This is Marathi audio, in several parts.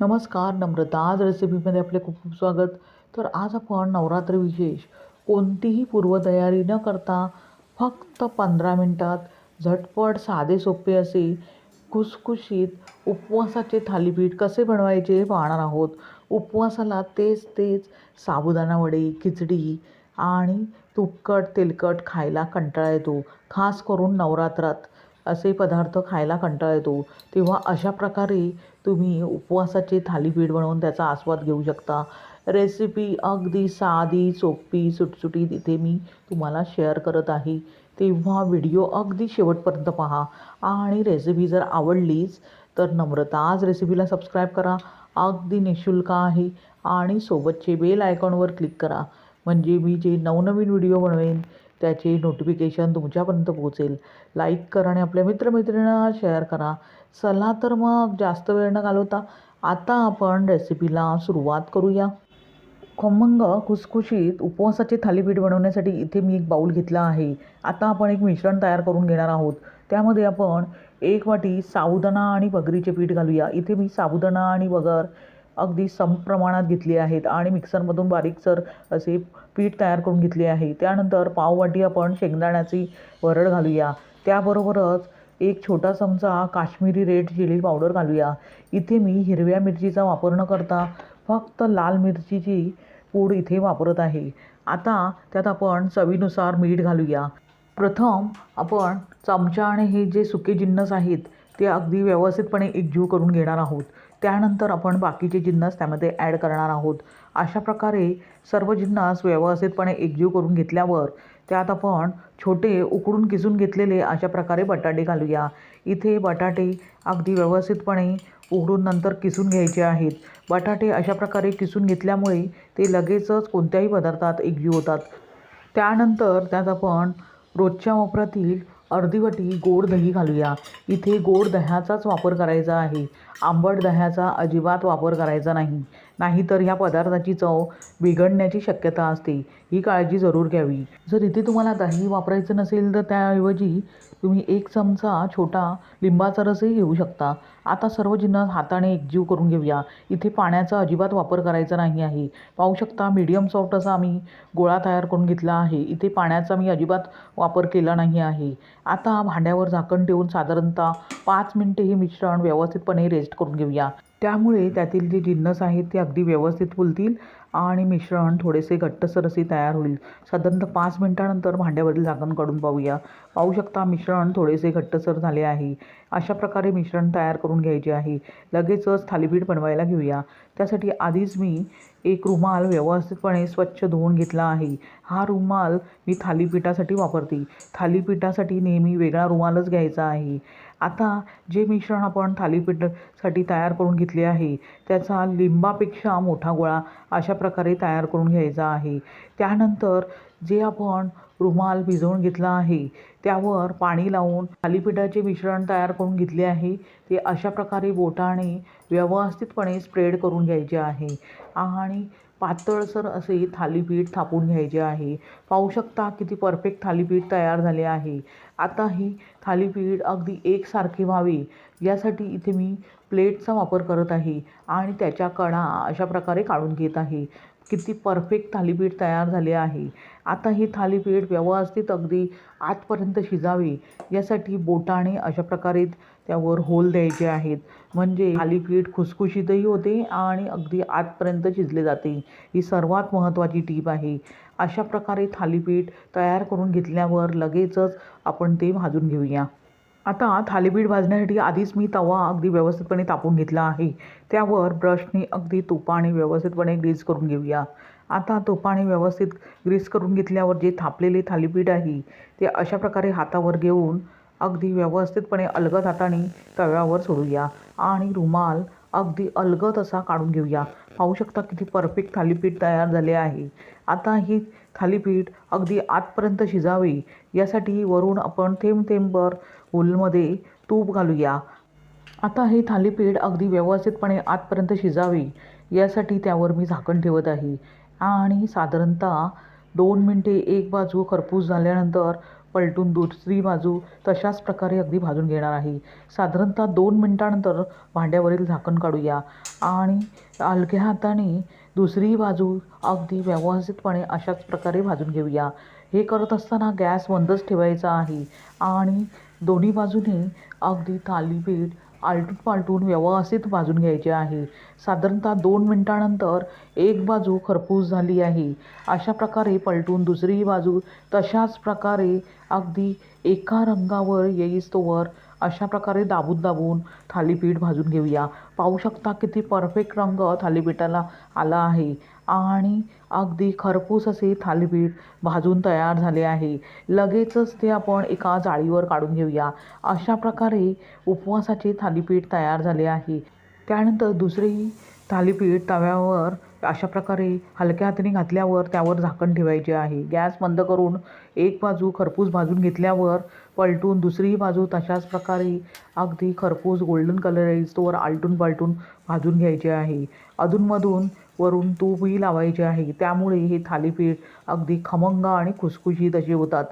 नमस्कार नम्रता. आज रेसिपीमध्ये आपले खूप खूप स्वागत. तर आज आपण नवरात्र विशेष कोणतीही पूर्वतयारी न करता फक्त पंधरा मिनटात झटपट साधे सोपे असे खुसखुशीत उपवासाचे थालीपीठ कसे बनवायचे हे पाहणार आहोत. उपवासाला तेच तेच साबुदाणा वडे खिचडी आणि तुपकट तेलकट खायला कंटाळा येतो खास करून नवरात्रात. असे पदार्थ खायला कंटाळा येतो. तेव्हा अशा प्रकारे तुम्ही उपवासाचे थालीपीठ बनवून त्याचा आस्वाद घेऊ शकता. रेसिपी अगदी साधी सोपी सुटसुटीत इथे मी तुम्हाला शेअर करत आहे. तेव्हा व्हिडिओ अगदी शेवटपर्यंत पहा. आणि रेसिपी जर आवडलीच तर नम्रता आज रेसिपीला सबस्क्राईब करा. अगदी निशुल्क आहे. आणि सोबतचे बेल आयकॉनवर क्लिक करा. म्हणजे मी जे नवनवीन व्हिडिओ बनवेन त्याची नोटिफिकेशन तुमच्यापर्यंत पोहोचेल. लाईक करा आणि आपल्या मित्रमैत्रिणींना शेअर करा. चला तर मग जास्त वेळ न घालवता आता आपण रेसिपीला सुरुवात करूया. खमंग खुसखुशीत उपवासाचे थालीपीठ बनवण्यासाठी इथे मी एक बाऊल घेतला आहे. आता आपण एक मिश्रण तयार करून घेणार आहोत. त्यामध्ये आपण एक वाटी साबुदाणा आणि बगरीचे पीठ घालूया. इथे मी साबुदाणा आणि बगर अगदी सम प्रमाणात घेतली आहेत आणि मिक्सरमधून बारीकसर असे पीठ तयार करून घेतले आहे. त्यानंतर पाववाटी आपण शेंगदाण्याची वरड घालूया. त्याबरोबरच एक छोटा चमचा काश्मीरी रेड चिली पावडर घालूया. इथे मी हिरव्या मिरचीचा वापर न करता फक्त लाल मिरचीची पूड इथे वापरत आहे. आता त्यात आपण चवीनुसार मीठ घालूया. प्रथम आपण चमचा आणि हे जे सुके जिन्नस आहेत ते अगदी व्यवस्थितपणे एकजीव करून घेणार आहोत. त्यानंतर आपण बाकीचे जिन्नस त्यामध्ये ॲड करणार आहोत. अशा प्रकारे सर्व जिन्नस व्यवस्थितपणे एकजीव करून घेतल्यावर त्यात आपण छोटे उकडून किसून घेतलेले अशा प्रकारे बटाटे घालूया. इथे बटाटे अगदी व्यवस्थितपणे उकडून नंतर किसून घ्यायचे आहेत. बटाटे अशा प्रकारे किसून घेतल्यामुळे ते लगेचच कोणत्याही पदार्थात एकजीव होतात. त्यानंतर त्यात आपण रोजच्या वापरातील अर्धी वाटी गोड दही घालूया. इथे गोड दह्याचाच वापर करायचा आहे. आंबट दह्याचा अजिबात वापर करायचा नाही. नाहीतर ह्या पदार्थाची चव बिघडण्याची शक्यता असते. ही काळजी जरूर घ्यावी. जर इथे तुम्हाला दही वापरायचं नसेल तर त्याऐवजी तुम्ही एक चमचा छोटा लिंबाचा रसही घेऊ शकता. आता सर्व जिन्नस हाताने एकजीव करून घेऊया. इथे पाण्याचा अजिबात वापर करायचा नाही आहे. पाहू शकता मीडियम सॉफ्ट असा आम्ही गोळा तयार करून घेतला आहे. इथे पाण्याचा मी अजिबात वापर केला नाही आहे. आता भांड्यावर झाकण ठेवून साधारणतः पाच मिनटे हे मिश्रण व्यवस्थितपणे रेस्ट करून घेऊया. त्यामुळे त्यातील जे जिन्नस आहेत ते अगदी व्यवस्थित फुलतील आणि मिश्रण थोडेसे घट्टसर असे तयार होईल. साधारणतः पाच मिनटानंतर भांड्यावरील झाकण काढून पाहूया. पाहू शकता मिश्रण थोडेसे घट्टसर झाले आहे. अशा प्रकारे मिश्रण तयार करून घ्यायचे आहे. लगेचच थालीपीठ बनवायला घेऊया. त्यासाठी आधीच मी एक रुमाल व्यवस्थितपणे स्वच्छ धुवून घेतला आहे. हा रुमाल मी थालीपीठासाठी वापरते. थालीपीठासाठी नेहमी वेगळा रुमालच घ्यायचा आहे. आता जे मिश्रण आपण थालीपीठासाठी तयार करून घेतले आहे त्याचा लिंबापेक्षा मोठा गोळा अशा प्रकारे तयार करून घ्यायचा आहे. त्यानंतर जे आपण रुमाल भिजवून घेतला आहे त्यावर पाणी लावून थालीपीठाचे मिश्रण तयार करून घेतले आहे. ते अशा प्रकारे बोटाने व्यवस्थितपणे स्प्रेड करून घ्यायचे आहे आणि पातळसर असे थालीपीठ थापून घ्यायचे आहे. पाहू शकता किती परफेक्ट थालीपीठ तयार झाले आहे. आता ही थालीपीठ अगदी एकसारखे व्हावे यासाठी इथे मी प्लेटचा वापर करत आहे आणि त्याच्या कडा अशा प्रकारे काढून घेत आहे. किती परफेक्ट थालीपीठ तयार झाले आहे. आता हे थालीपीठ व्यवस्थित अगदी आतपर्यंत शिजावे यासाठी बोटाने अशा प्रकारे त्यावर होल द्यायचे आहेत. म्हणजे थालीपीठ खुसखुशीतही होते आणि अगदी आतपर्यंत शिजले जाते. ही सर्वात महत्त्वाची टीप आहे. अशा प्रकारे थालीपीठ तयार करून घेतल्यावर लगेचच आपण ते भाजून घेऊया. आता थालीपीठ भाजण्यासाठी आधीच मी तवा अगदी व्यवस्थितपणे तापून घेतला आहे. त्यावर ब्रशने अगदी तुपाने व्यवस्थितपणे ग्रीस करून घेऊया. आता तुपाने व्यवस्थित ग्रीस करून घेतल्यावर जे थापलेले थालीपीठ आहे ते अशा प्रकारे हातावर घेऊन अगदी व्यवस्थितपणे अलगद हाताने तव्यावर सोडूया आणि रुमाल अगदी अलगद असा काढून घेऊया. पाहू शकता किती परफेक्ट थालीपीठ तयार झाले आहे. आता ही थालीपीठ अगदी आतपर्यंत शिजावे. यासाठी वरून आपण थेंब थेंबभर उलमध्ये तूप घालूया. आता हे थालीपीठ अगदी व्यवस्थितपणे आतपर्यंत शिजावे. यासाठी त्यावर मी झाकण ठेवत आहे. आणि साधारणतः दोन मिनटे एक बाजू खरपूस झाल्यानंतर पलटून दुसरी बाजू तशाच प्रकारे अगदी भाजून घेणार आहे. साधारणतः दोन मिनटानंतर भांड्यावरील झाकण काढूया. आणि हलक्या हाताने दुसरी बाजू अगदी व्यवस्थितपणे अशाच प्रकारे भाजून घेऊया. हे करत असताना गॅस बंदच ठेवायचा आहे. आणि दोन्ही बाजूने अगदी थालीपीठ आलटून पालटून व्यवस्थित भाजून घ्यायचे आहे. साधारणतः दोन मिनटानंतर एक बाजू खरपूस झाली आहे. अशा प्रकारे पलटून दुसरी बाजू तशाच प्रकारे अगदी एका रंगावर येईस्तोवर अशा प्रकारे दाबून दाबून थालीपीठ भाजून घेऊया. पाहू शकता किती परफेक्ट रंग थालीपीठाला आला आहे. आणि अगदी खरपूस असे थालीपीठ भाजून तयार झाले आहे. लगेचच ते आपण एका जाळीवर काढून घेऊया. अशा प्रकारे उपवासाचे थालीपीठ तयार झाले आहे. त्यानंतर दुसरेही थालीपीठ तव्यावर अशा प्रकारे हलक्या हाताने घातल्यावर त्यावर झाकण ठेवायचे आहे. गॅस बंद करून एक बाजू खरपूस भाजून घेतल्यावर पलटून दुसरी बाजू तशाच प्रकारे अगदी खरपूस गोल्डन कलर येईस्तोवर आलटून पालटून भाजून घ्यायचे आहे. अधूनमधून वरून तूपही लावायचे आहे. त्यामुळे हे थालीपीठ अगदी खमंग आणि खुसखुशीत असे होतात.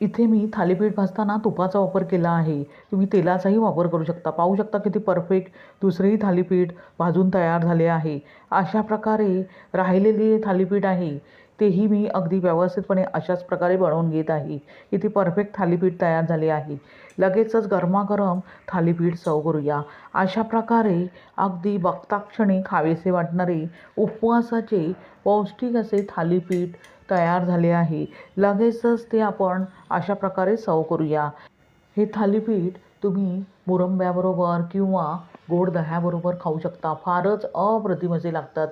इथे मी थालीपीठ भाजताना तुपाचा वापर केला आहे. तुम्ही तेलाचाही वापर करू शकता. पाहू शकता किती परफेक्ट दुसरेही थालीपीठ भाजून तयार झाले आहे. अशा प्रकारे राहिलेले थालीपीठ आहे. तेही मी अगदी व्यवस्थितपणे अशाच प्रकारे बनवून घेत आहे. किती परफेक्ट थालीपीठ तयार झाले आहे. लगेचच गरमागरम थालीपीठ सव करूया. अशा प्रकारे अगदी बघताक्षणी खावेसे वाटणारे उपवासाचे पौष्टिक असे थालीपीठ तयार झाले आहे. लगेचच ते आपण अशा प्रकारे सर्व करूया. हे थालीपीठ तुम्ही मुरंब्याबरोबर किंवा गोड दह्याबरोबर खाऊ शकता. फारच अप्रतिम असे लागतात.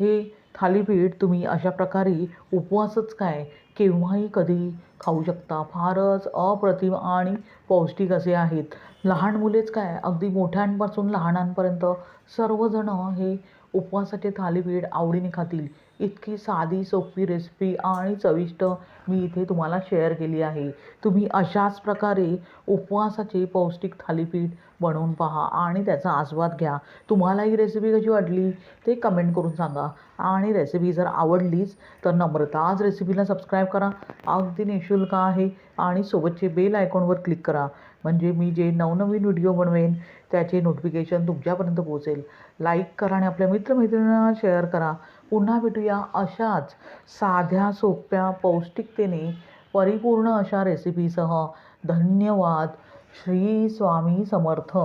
हे थालीपीठ तुम्ही अशा प्रकारे उपवासच काय केव्हाही कधी खाऊ शकता. फारच अप्रतिम आणि पौष्टिक असे आहेत. लहान मुलेच काय? अगदी मोठ्यांपासून लहानांपर्यंत सर्वजणं हे उपवासाचे थालीपीठ आवडीने खातील. इतकी साधी सोपी रेसिपी आणि चविष्ट मी इथे तुम्हाला शेअर केली आहे. तुम्ही अशाच प्रकारे उपवासाचे पौष्टिक थालीपीठ बनवून पहा आणि त्याचा आस्वाद घ्या. तुम्हाला ही रेसिपी कशी वाटली ते कमेंट करून सांगा. आणि रेसिपी जर आवडलीच तर नम्रता आज रेसिपीला सबस्क्राईब करा. अगदी निशुल्क आहे आणि सोबतचे बेल आयकॉनवर क्लिक करा. म्हणजे मी जे नवनवीन व्हिडिओ बनवेन त्याचे नोटिफिकेशन तुमच्यापर्यंत पोहोचेल. लाईक करा आणि आपल्या मित्रमैत्रिणींना शेअर करा. पुन्हा भेटूया अशाच साध्या सोप्या पौष्टिकतेने परिपूर्ण अशा रेसिपीसह धन्यवाद. श्री स्वामी समर्थ.